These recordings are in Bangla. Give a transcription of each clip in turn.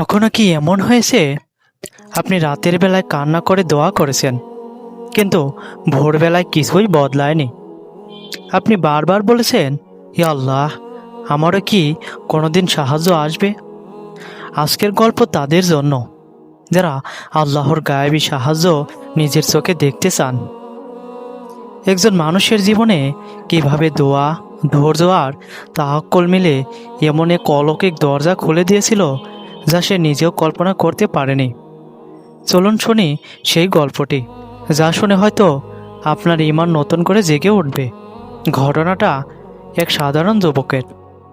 কখনো কি এমন হয়েছে? আপনি রাতের বেলায় কান্না করে দোয়া করেছেন, কিন্তু ভোরবেলায় কিছুই বদলায়নি। আপনি বারবার বলেছেন, হে আল্লাহ, আমারও কি কোনোদিন সাহায্য আসবে? আজকের গল্প তাদের জন্য। যারা আল্লাহর গায়েবী সাহায্য নিজের চোখে দেখতে চান। একজন মানুষের জীবনে কীভাবে দোয়া, ধৈর্য আর তাহাক্কল মিলে এমন এক অলৌকিক দরজা খুলে দিয়েছিল যা সে নিজেও কল্পনা করতে পারেনি। চলুন শুনি সেই গল্পটি, যা শুনে হয়তো আপনার ইমান নতুন করে জেগে উঠবে। ঘটনাটা এক সাধারণ যুবকের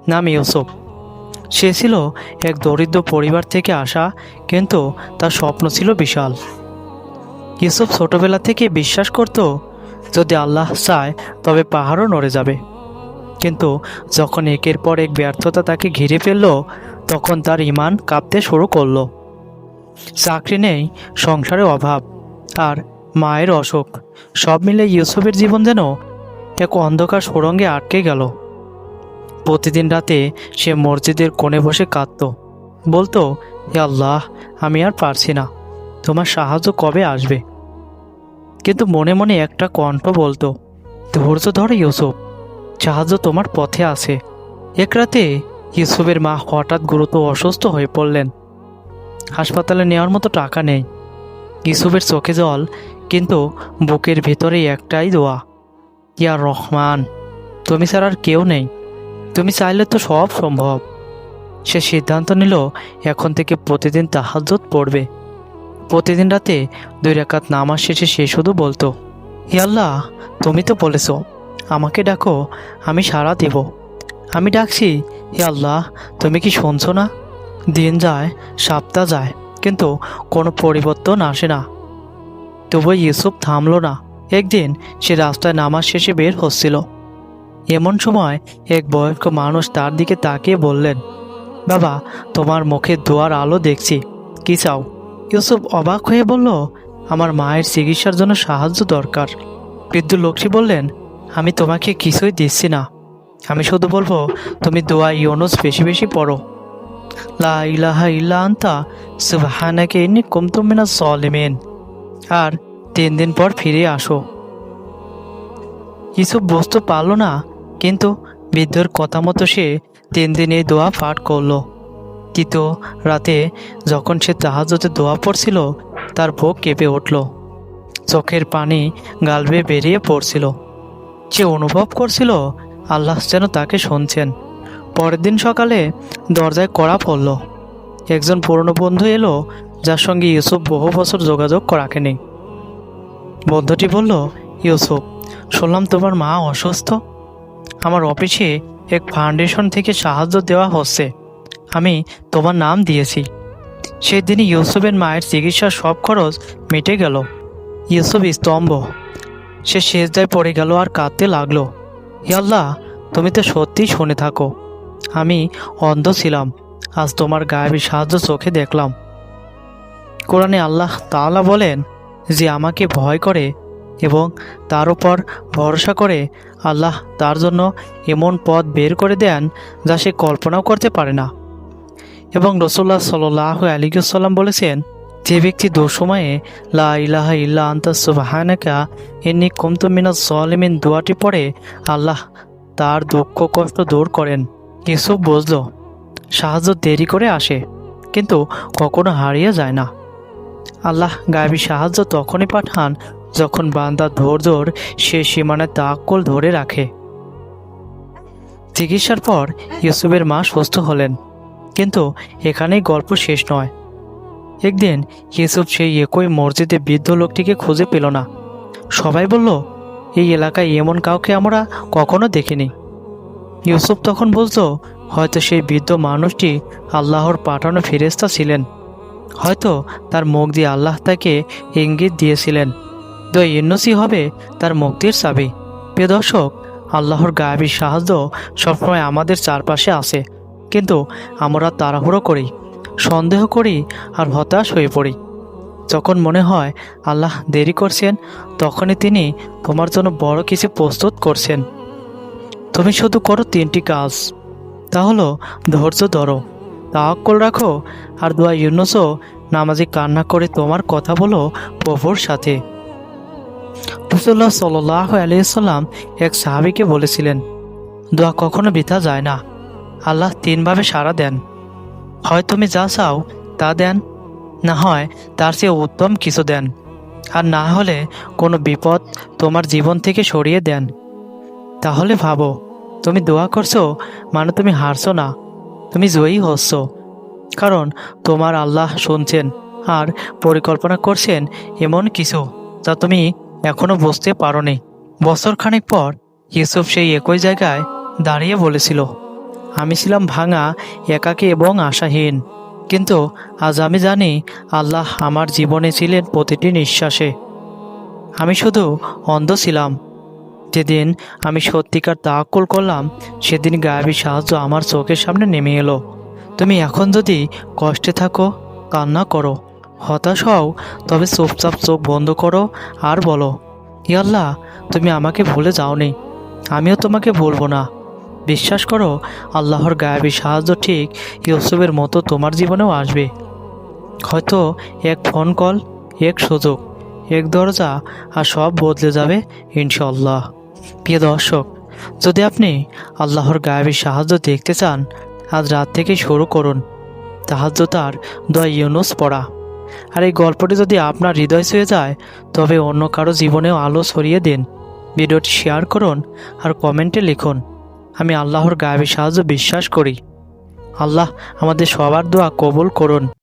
নাম ইউসুফ। সে ছিল এক দরিদ্র পরিবার থেকে আসা, কিন্তু তার স্বপ্ন ছিল বিশাল। ইউসুফ ছোটবেলা থেকে বিশ্বাস করত, যদি আল্লাহ চায়, তবে পাহাড়ও নড়ে যাবে। কিন্তু যখন একের পর এক ব্যর্থতা তাকে ঘিরে ফেলল তখন তার ইমান কাঁপতে শুরু করল। চাকরি নেই সংসারে অভাব আর মায়ের অসুখ, সব মিলে ইউসুফের জীবন যেন এক অন্ধকার সুরঙ্গে আটকে গেল। প্রতিদিন রাতে সে মসজিদের কোণে বসে কাঁদত। বলতো, হে আল্লাহ, আমি আর পারছি না, তোমার সাহায্য কবে আসবে? কিন্তু মনে মনে একটা কণ্ঠ বলতো, ধৈর্য ধরো ইউসুফ, সাহায্য তোমার পথে আছে। এক রাতে ইউসুফের মা হঠাৎ গুরুতর অসুস্থ হয়ে পড়লেন। হাসপাতালে নেওয়ার মতো টাকা নেই। ইউসুফের চোখে জল, কিন্তু বুকের ভেতরে একটাই দোয়া, ইয়া রহমান, তুমি ছাড়া আর কেউ নেই। তুমি চাইলে তো সব সম্ভব। সে সিদ্ধান্ত নিল, এখন থেকে প্রতিদিন তাহাজ্জত পড়বে। প্রতিদিন রাতে দুই রাকাত নামাজ শেষে সে শুধু বলতো, হে আল্লাহ, তুমি তো বলেছ, আমাকে ডাকো, আমি সাড়া দেব। আমি ডাকছি হে আল্লাহ, তুমি কি শুনছো না? দিন যায়, সপ্তাহ যায়, কিন্তু কোনো পরিবর্তন আসে না। তবু ইউসুফ থামলো না। একদিন সে রাস্তায় নামাজ শেষে বের হচ্ছিল। এমন সময় এক বয়স্ক মানুষ তার দিকে তাকিয়ে বললেন, বাবা, তোমার মুখে দোয়ার আলো দেখছি। কি চাও? ইউসুফ অবাক হয়ে বলল, আমার মায়ের চিকিৎসার জন্য সাহায্য দরকার। বৃদ্ধ লোকটি বললেন, আমি তোমাকে কিছুই দিচ্ছি না। আমি শুধু বলব, তুমি দোয়া ইউনুস বেশি বেশি পড়ো। লা ইলাহা ইল্লা আন্তা, সুবহানাকে ইন্নী কুনতু মিনাজ সালিমিন। আর তিন দিন পর ফিরে আসো। ইসুফ বুঝতে পারল না, কিন্তু বৃদ্ধর কথা মতো সে তিন দিন এই দোয়া পাঠ করল। তৃতীয় রাতে যখন সে জাহাজতে দোয়া পড়ছিল, তার বুক কেঁপে উঠল। চোখের পানি গাল বেয়ে বেরিয়ে পড়ছিল। সে অনুভব করছিল আল্লাহ যেন তাকে শুনছেন। পরের দিন সকালে দরজায় কড়া পড়ল। একজন পুরনো বন্ধু এলো, যার সঙ্গে ইউসুফ বহু বছর যোগাযোগ রাখেনি বন্ধুটি বলল, ইউসুফ, শুনলাম তোমার মা অসুস্থ। আমার অফিসে এক ফাউন্ডেশন থেকে সাহায্য দেওয়া হচ্ছে। আমি তোমার নাম দিয়েছি। সেদিনই ইউসুফের মায়ের চিকিৎসার সব খরচ মিটে গেল। ইউসুফ স্তম্ভ। সে শেষদায় পড়ে গেল আর কাঁদতে লাগল। হে আল্লাহ, তুমি তো সত্যিই শুনে থাকো। আমি অন্ধ ছিলাম। আজ তোমার গায়েবী সাহায্য চোখে দেখলাম। কোরআনে আল্লাহ তাআলা বলেন যে, আমাকে ভয় করে এবং তার উপর ভরসা করে আল্লাহ তার জন্য এমন পথ বের করে দেন যা সে কল্পনাও করতে পারে না। এবং রসুল্লাহ সাল্লাহ আলিকুসাল্লাম বলেছেন যে ব্যক্তি দুঃসময়ে লা ইলাহা ইল্লা আন্তা সুবাহানাকা এমনি কুমতু মিনাজ সলিমিন দোয়াটি পড়ে আল্লাহ তার দুঃখ কষ্ট দূর করেন। ইউসুফ বুঝল, সাহায্য দেরি করে আসে, কিন্তু কখনো হারিয়ে যায় না। আল্লাহ গায়েবী সাহায্য তখনই পাঠান যখন বান্দা ধৈর্যর সে সীমানায় তাক্কল ধরে রাখে। চিকিৎসার পর ইউসুফের মা সুস্থ হলেন, কিন্তু এখানেই গল্প শেষ নয়। একদিন ইউসুফ সেই একই মসজিদে বৃদ্ধ লোকটিকে খুঁজে পেল না। সবাই বলল, এই এলাকায় এমন কাউকে আমরা কখনো দেখিনি। ইউসুফ তখন বুঝলো, হয়তো সেই বৃদ্ধ মানুষটি আল্লাহর পাঠানো ফেরেস্তা ছিলেন। হয়তো তার মুখ দিয়ে আল্লাহ তাকে ইঙ্গিত দিয়েছিলেন, তো ইন্নসি হবে তার মুক্তির চাবি। প্রিয় দর্শক, আল্লাহর গায়েবী সাহায্য সবসময় আমাদের চারপাশে আছে, কিন্তু আমরা তাড়াহুড়ো করি। সন্দেহ করি আর হতাশ হয়ে পড়ি। যখন মনে হয় আল্লাহ দেরি করছেন, তখনই তিনি তোমার জন্য বড় কিছু প্রস্তুত করছেন। তুমি শুধু করো তিনটি কাজ। তা হলো, ধৈর্য ধরো, তাওয়াক্কল রাখো আর দোয়া ইউনুসও নামাজি কান্না করে তোমার কথা বলো প্রভুর সাথে। রসুল্লাহ সাল্লাহ আলিয়াল্লাম এক সাহাবিকে বলেছিলেন, দোয়া কখনো বৃথা যায় না। আল্লাহ তিনভাবে সাড়া দেন। হয় তুমি যা চাও তা দেন। না হয় তার চেয়ে উত্তম কিছু দেন। আর না হলে কোনো বিপদ তোমার জীবন থেকে সরিয়ে দেন। তাহলে ভাবো, তুমি দোয়া করছ মানে তুমি হারছো না। তুমি জয়ী হচ্ছ। কারণ তোমার আল্লাহ শুনছেন আর পরিকল্পনা করছেন এমন কিছু যা তুমি এখনও বুঝতে পারো বছর বছরখানেক পর ইউসুফ সেই একই জায়গায় দাঁড়িয়ে বলেছিল আমি ছিলাম ভাঙা, একাকী এবং আশাহীন। কিন্তু আজ আমি জানি আল্লাহ আমার জীবনে ছিলেন প্রতিটি নিঃশ্বাসে। আমি শুধু অন্ধ ছিলাম। যেদিন আমি সত্যিকার তাক্কুল করলাম, সেদিন গায়াবী সাহায্য আমার চোখের সামনে নেমে এলো। তুমি এখন যদি কষ্টে থাকো, কান্না করো, হতাশ হও, তবে চুপচাপ চোখ বন্ধ করো আর বলো ইয়াল্লাহ তুমি আমাকে ভুলে যাওনি। আমিও তোমাকে ভুলবো না। বিশ্বাস করো, আল্লাহর গায়াবী সাহায্য ঠিক ইউসুফের মতো তোমার জীবনেও আসবে। হয়তো এক ফোন কল এক সুযোগ, এক দরজা, আর সব বদলে যাবে ইনশাল্লাহ প্রিয় দর্শক, যদি আপনি আল্লাহর গায়াবী সাহায্য দেখতে চান, আজ রাত থেকে শুরু করুন। তাহাজ্য তার দয় ইউনুস পড়া। আর এই গল্পটি যদি আপনার হৃদয় ছুঁয়ে যায়, তবে অন্য কারও জীবনেও আলো ছড়িয়ে দিন। ভিডিওটি শেয়ার করুন আর কমেন্টে লিখুন। আমি আল্লাহর গায়েবের সাহায্য বিশ্বাস করি। আল্লাহ আমাদের সবার দোয়া কবুল করুন।